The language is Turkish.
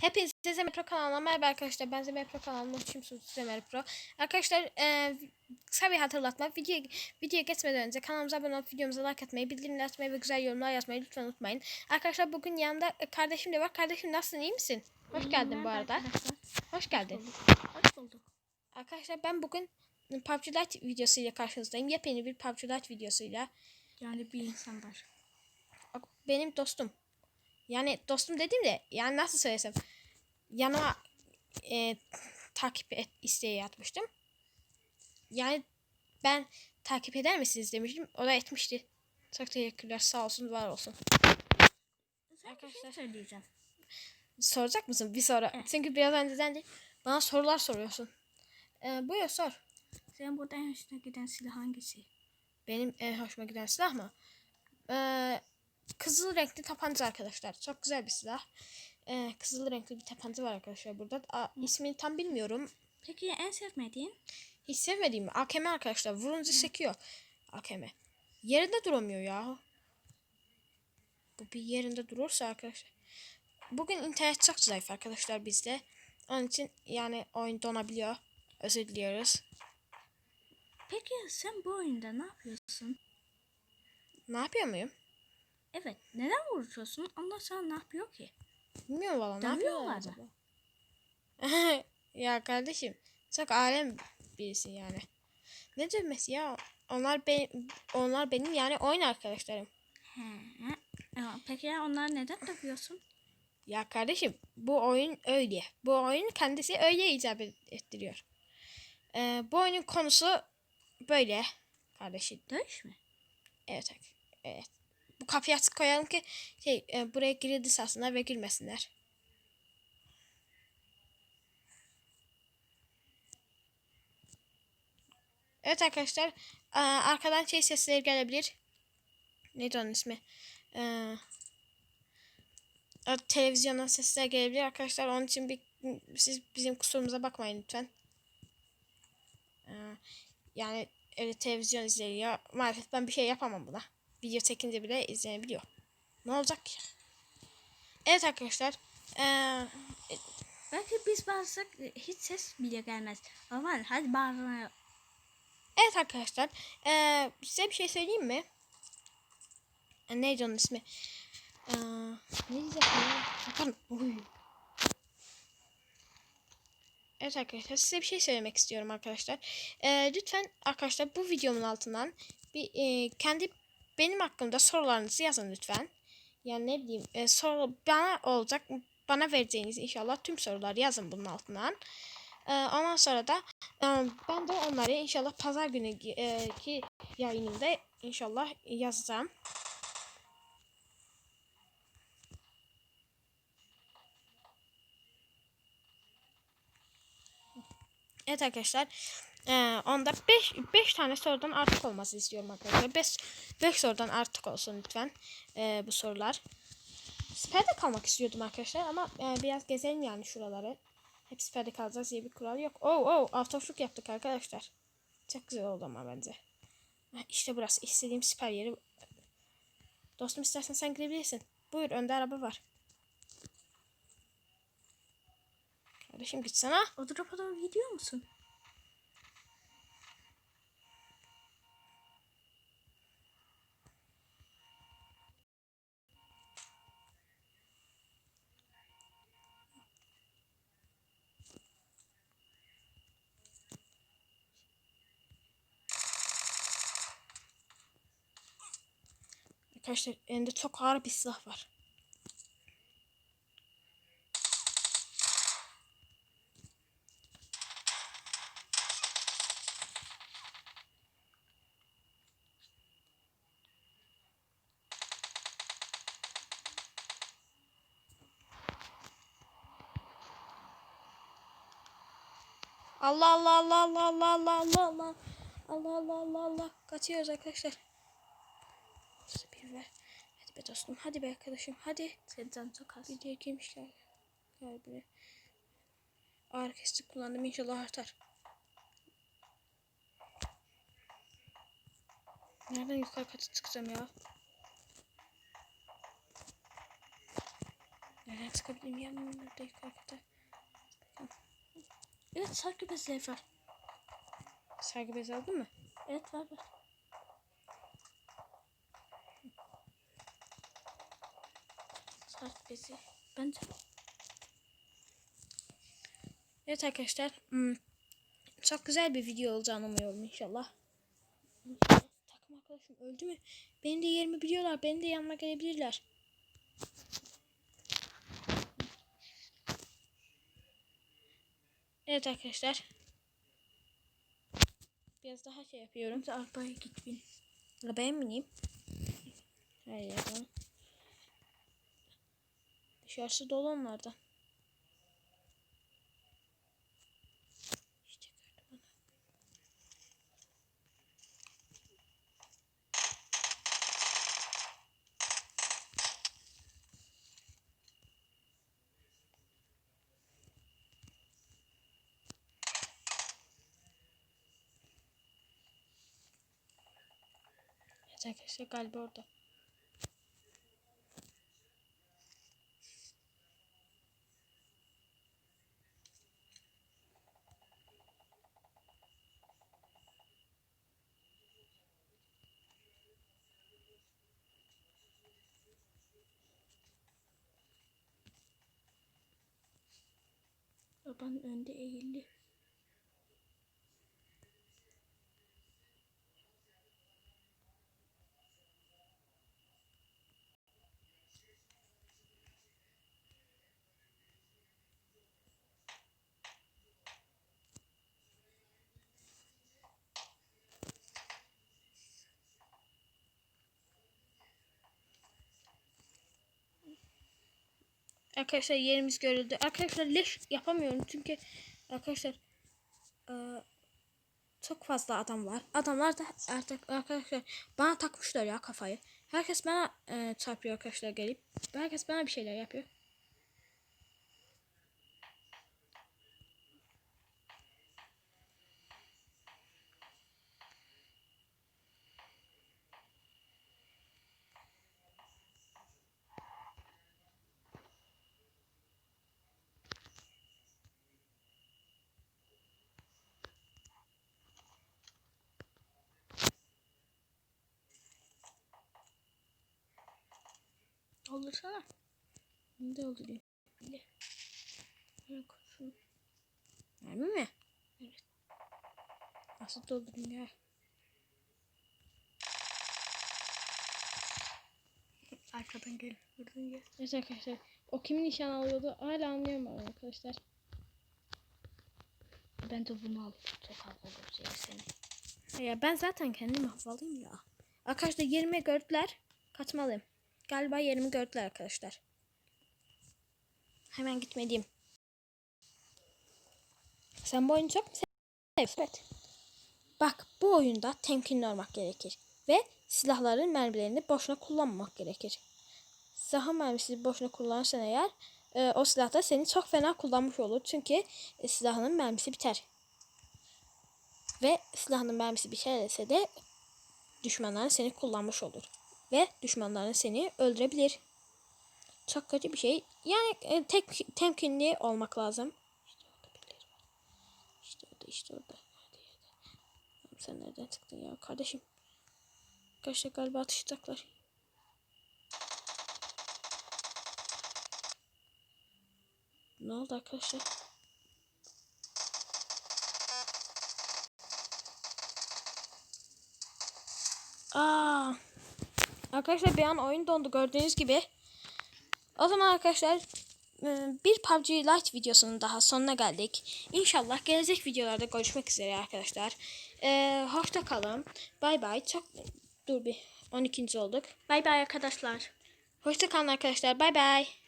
Hepinize Zemer Pro kanalına merhaba arkadaşlar. Ben Zemer Pro kanalının uçumsuz Zemer Pro. Arkadaşlar e, kısa bir hatırlatma. Video, videoya geçmeden önce kanalımıza abone olup videomuza like atmayı, bildirimleri açmayı ve güzel yorumlar yazmayı lütfen unutmayın. Arkadaşlar bugün yanımda kardeşim de var. Kardeşim nasılsın iyi misin? Hoş geldin bu arada. Hoş geldin. Hoş bulduk. Arkadaşlar ben bugün PUBG Lite videosuyla karşınızdayım. Yepyeni bir PUBG Lite videosuyla. Yani bir insan var. Benim dostum. Yani dostum dediğim de yani nasıl söylesem. Yanıma e, takip et isteği atmıştım. Yani ben takip eder misiniz demiştim. O da etmişti. Çok teşekkürler. Sağ olsun, var olsun. Sen Arkadaşlar. şey söyleyeceğim. Soracak mısın? Bir sonra. Evet. Çünkü biraz önceden de bana sorular soruyorsun. Ee, buyur sor. Senin burada en hoşuna giden silah hangisi? Benim en hoşuma giden silah mı? Ee, kızıl renkli tabanca arkadaşlar. Çok güzel bir silah. Ee, kızıl renkli bir tabanca var arkadaşlar burada. Aa, ismini tam bilmiyorum. Peki en sevmediğin? Hiç sevmediğim AKM arkadaşlar. Vurunca sekiyor AKM. Yerinde duramıyor ya. Bu bir yerinde durursa arkadaşlar. Bugün internet çok zayıf arkadaşlar bizde. Onun için yani oyun donabiliyor. Özür diliyoruz. Peki sen bu oyunda ne yapıyorsun? Ne yapıyor muyum? Evet. Neden vuruyorsun? Allah sana ne yapıyor ki? Bilmiyorum valla ne yapıyorlar acaba? ya kardeşim çok alem birisi yani. Ne dövmesi ya? Onlar benim, onlar benim yani oyun arkadaşlarım. He. Aa, Peki ya onları neden dövüyorsun? Ya kardeşim bu oyun öyle. Bu oyun kendisi öyle icap ettiriyor. Ee, bu oyunun konusu böyle kardeşim. Dövüş mü? Evet. Evet. Bu kapıyı açık koyalım ki şey e, buraya girildi sasınlar ve girmesinler. Evet arkadaşlar. e, arkadan şey sesleri gelebilir. Neydi onun ismi? Ee, e, televizyondan sesler gelebilir arkadaşlar. Onun için bir, siz bizim kusurumuza bakmayın lütfen. Ee, yani öyle televizyon izleniyor. Maalesef ben bir şey yapamam buna. Video çekince bile izlenebiliyor. Ne olacak ki? Evet arkadaşlar. Ee, Belki biz bağırsak hiç ses bile gelmez. Aman hadi bağırma. evet arkadaşlar. Ee, size bir şey söyleyeyim mi? Ee, neydi onun ismi? Ee, ne diyecektim ya? Bakın. Uy. Evet arkadaşlar size bir şey söylemek istiyorum arkadaşlar. Ee, lütfen arkadaşlar bu videomun altından bir e, kendi benim hakkımda sorularınızı yazın lütfen. Yani ne diyeyim e, soru bana olacak bana vereceğiniz inşallah tüm soruları yazın bunun altından. Ee, ondan sonra da e, ben de onları inşallah pazar günü e, ki yayınımda inşallah yazacağım. Evet arkadaşlar. Ee, onda 5 5 tane sorudan artık olması istiyorum arkadaşlar. 5 5 sorudan artık olsun lütfen. Ee, bu sorular. Siperde kalmak istiyordum arkadaşlar ama e, biraz gezelim yani şuraları. Hep siperde kalacağız diye bir kural yok. Oo oo avtofluk yaptık arkadaşlar. Çok güzel oldu ama bence. İşte burası istediğim siper yeri. Dostum istersen sen girebilirsin. Buyur önde araba var. Kardeşim gitsene. O tarafa doğru gidiyor musun? Arkadaşlar elinde çok ağır bir silah var. Allah Allah Allah Allah Allah Allah Allah Allah Allah Allah kaçıyoruz arkadaşlar. Nasıl bir ver. Hadi be dostum hadi be arkadaşım hadi. Canın çok az. Videoya girmişler. Galiba. Ağır kestik kullandım inşallah artar. Nereden yukarı kata çıkacağım ya? Nereden çıkabilirim ya? Burada yukarıda. Evet sargı bezleri var. Sargı bezi aldın mı? Evet var var. Sargı bezi. Bence. Evet arkadaşlar. hmm, Çok güzel bir video olacağını umuyorum inşallah. Takım arkadaşım öldü mü? Benim de yerimi biliyorlar. Benim de yanıma gelebilirler. Evet arkadaşlar. Biraz daha şey yapıyorum. Arabaya git bin. Arabaya bineyim? Hayır Dışarısı dolu onlardan. Evet arkadaşlar galiba orada. Babanın önünde eğildi. Arkadaşlar yerimiz görüldü. Arkadaşlar leş yapamıyorum çünkü arkadaşlar eee, çok fazla adam var. Adamlar da artık arkadaşlar bana takmışlar ya kafayı. Herkes bana eee, çarpıyor arkadaşlar gelip. Herkes bana bir şeyler yapıyor. Doldursana. Ne de oldu diyor. Bile. Böyle kurşun. Mermi mi? Evet. Nasıl doldurayım ya? Arkadan gel. Buradan gel. Evet arkadaşlar. O kimin nişan alıyordu? Hala anlayamadım arkadaşlar. Ben de bunu al. Çok havalı seni. Ya ben zaten kendim havalıyım ya. Arkadaşlar yerimi gördüler. Kaçmalıyım. Galiba yerimi gördüler arkadaşlar. Hemen gitmeliyim. Sen bu oyunu çok mu seviyorsun? Evet. Bak bu oyunda temkinli olmak gerekir. Ve silahların mermilerini boşuna kullanmamak gerekir. Silahın mermisi boşuna kullanırsan eğer e, o silah da seni çok fena kullanmış olur. Çünkü e, silahının mermisi biter. Ve silahının mermisi biterse de düşmanların seni kullanmış olur. Ve düşmanların seni öldürebilir. Çok kötü bir şey. Yani e, tek temkinli olmak lazım. İşte orada birileri. İşte orada işte orada. Hadi hadi. Sen nereden çıktın ya kardeşim? Arkadaşlar galiba atışacaklar. Ne oldu arkadaşlar? Aa. Arkadaşlar bir an oyun dondu gördüğünüz gibi. O zaman arkadaşlar e, bir PUBG Lite videosunun daha sonuna geldik. İnşallah gelecek videolarda görüşmek üzere arkadaşlar. E, hoşça kalın. Bay bay. Çok dur bir 12. olduk. Bay bay arkadaşlar. Hoşça kalın arkadaşlar. Bay bay.